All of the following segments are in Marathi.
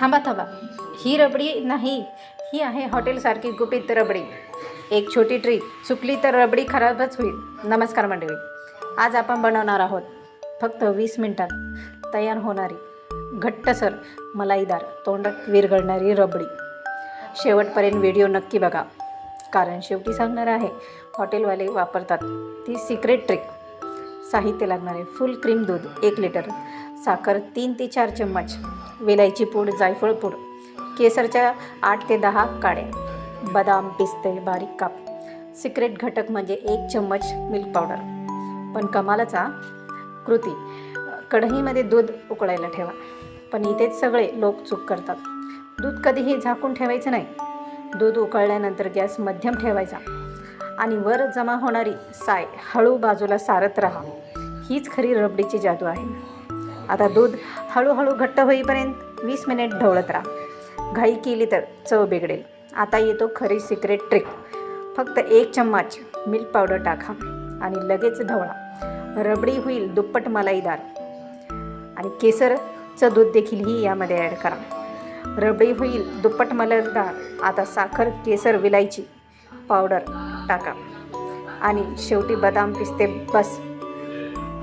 थांबा थांबा. ही रबडी नाही. ही आहे हॉटेलसारखी गुपित रबडी. एक छोटी ट्रिक चुकली तर रबडी खराबच होईल. नमस्कार मंडळी. आज आपण बनवणार आहोत फक्त वीस मिनटात तयार होणारी घट्टसर मलाईदार तोंडात विरघळणारी रबडी. शेवटपर्यंत व्हिडिओ नक्की बघा. कारण शेवटी सांगणार आहे हॉटेलवाले वापरतात ती सिक्रेट ट्रिक साहित्य लागणारे फुल क्रीम दूध एक लिटर. साखर तीन ते चार चम्मच. वेलायची पूड जायफळ पूड. केसरच्या आठ ते दहा काड्या. बदाम पिस्ते बारीक काप. सिक्रेट घटक म्हणजे एक चम्मच मिल्क पावडर. पण कमालाचा कृती. कढईमध्ये दूध उकळायला ठेवा. पण इथेच सगळे लोक चूक करतात. दूध कधीही झाकून ठेवायचं नाही. दूध उकळल्यानंतर गॅस मध्यम ठेवायचा. आणि वर जमा होणारी साय हळू बाजूला सारत राहा. हीच खरी रबडीची जादू आहे. आता दूध हळूहळू घट्ट होईपर्यंत वीस मिनिट ढवळत राहा. घाई केली तर चव बिघडेल. आता येतो खरी सिक्रेट ट्रिक फक्त एक चम्मच मिल्क पावडर टाका आणि लगेच ढवळा. रबडी होईल दुप्पट मलाईदार. आणि केसरचं दूध देखील ही यामध्ये ॲड करा. रबडी होईल दुप्पट मलाईदार. आता साखर केसर विलायची पावडर टाका. आणि शेवटी बदाम पिस्ते बस.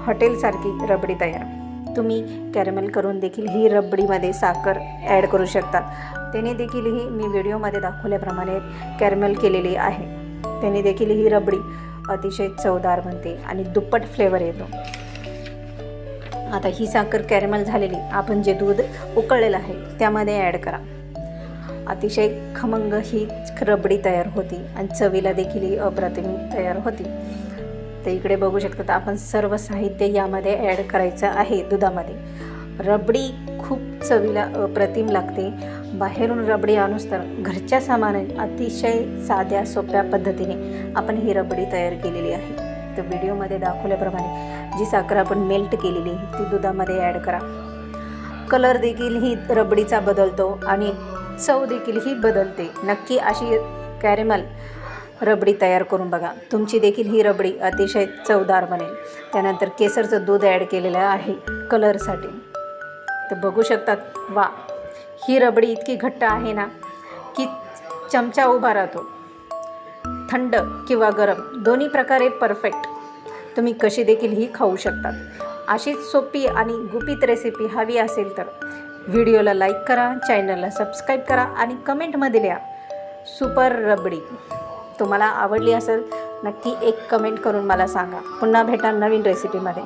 हॉटेलसारखी रबडी तयार. तुम्ही कॅरमेल करून देखील ही रबडीमध्ये साखर ॲड करू शकता. त्याने देखील ही मी व्हिडिओमध्ये दाखवल्याप्रमाणे कॅरमेल केलेली आहे. त्याने देखील ही रबडी अतिशय चवदार बनते आणि दुप्पट फ्लेवर येतो. आता ही साखर कॅरमेल झालेली आपण जे दूध उकळलेलं आहे त्यामध्ये ॲड करा. अतिशय खमंग ही रबडी तयार होती आणि चवीला देखील ही अप्रतिम तयार होती. तर इकडे बघू शकतात तर आपण सर्व साहित्य यामध्ये ॲड करायचं आहे दुधामध्ये. रबडी खूप चवीला अप्रतिम लागते. बाहेरून रबडी आणूस तर घरच्या सामानाने अतिशय साध्या सोप्या पद्धतीने आपण ही रबडी तयार केलेली आहे. तर व्हिडिओमध्ये दाखवल्याप्रमाणे जी साखर आपण मेल्ट केलेली ती दुधामध्ये ॲड करा. कलर देखील ही रबडीचा बदलतो आणि चव देखील ही बदलते. नक्की अशी कॅरेमल रबडी तयार करून बघा. तुमची देखील ही रबडी अतिशय चवदार बनेल. त्यानंतर केसरचं दूध ॲड केलेलं आहे कलरसाठी तर बघू शकतात वा ही रबडी इतकी घट्ट आहे ना की चमचा उभा राहतो. थंड किंवा गरम दोन्ही प्रकारे परफेक्ट तुम्ही कशी देखील ही खाऊ शकतात. अशीच सोपी आणि गुपित रेसिपी हवी असेल तर व्हिडिओला लाईक करा चॅनलला सबस्क्राईब करा आणि कमेंटमध्ये लिहा सुपर रबडी. तुम्हाला आवडली असेल नक्की एक कमेंट करून मला सांगा. पुन्हा भेटा नवीन रेसिपीमध्ये